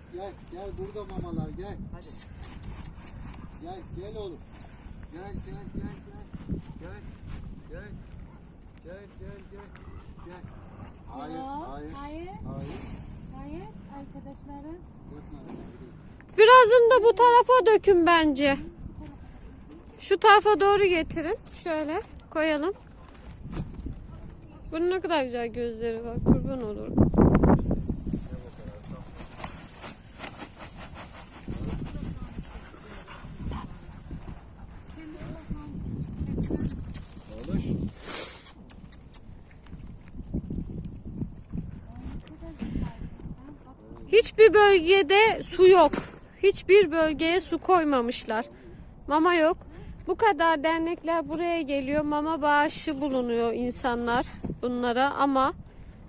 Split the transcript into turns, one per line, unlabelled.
Bak gel gel burada mamalar gel.
Hadi.
Gel gel oğlum. Gel gel gel gel. Gel. Gel. Gel gel gel. Gel. Hayır
Yok,
hayır.
hayır.
Hayır.
Hayır arkadaşlarım.
Yapma.
Birazını da bu tarafa dökün bence. Şu tarafa doğru getirin. Şöyle koyalım. Bunun ne kadar güzel gözleri var. Kurban olurum. Hiçbir bölgede su yok. Hiçbir bölgeye su koymamışlar. Mama yok. Bu kadar dernekler buraya geliyor. Mama bağışı bulunuyor insanlar bunlara ama